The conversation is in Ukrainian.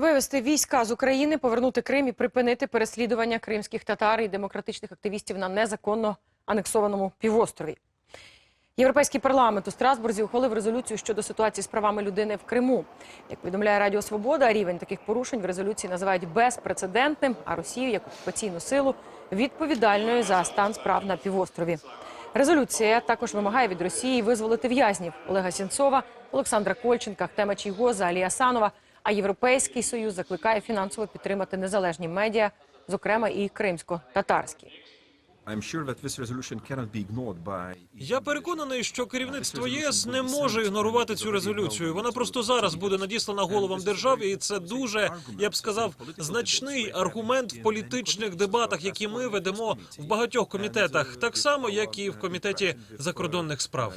Вивести війська з України, повернути Крим і припинити переслідування кримських татар і демократичних активістів на незаконно анексованому півострові. Європейський парламент у Страсбурзі ухвалив резолюцію щодо ситуації з правами людини в Криму. Як повідомляє Радіо Свобода, рівень таких порушень в резолюції називають безпрецедентним, а Росію як окупаційну силу відповідальною за стан справ на півострові. Резолюція також вимагає від Росії визволити в'язнів Олега Сінцова, Олександра Кольченка, Ахтема Чийгоза, Алія Санова. А Європейський союз закликає фінансово підтримати незалежні медіа, зокрема і кримсько-татарські. Я переконаний, що керівництво ЄС не може ігнорувати цю резолюцію. Вона просто зараз буде надіслана головам держав, і це дуже, я б сказав, значний аргумент в політичних дебатах, які ми ведемо в багатьох комітетах, так само як і в комітеті закордонних справ.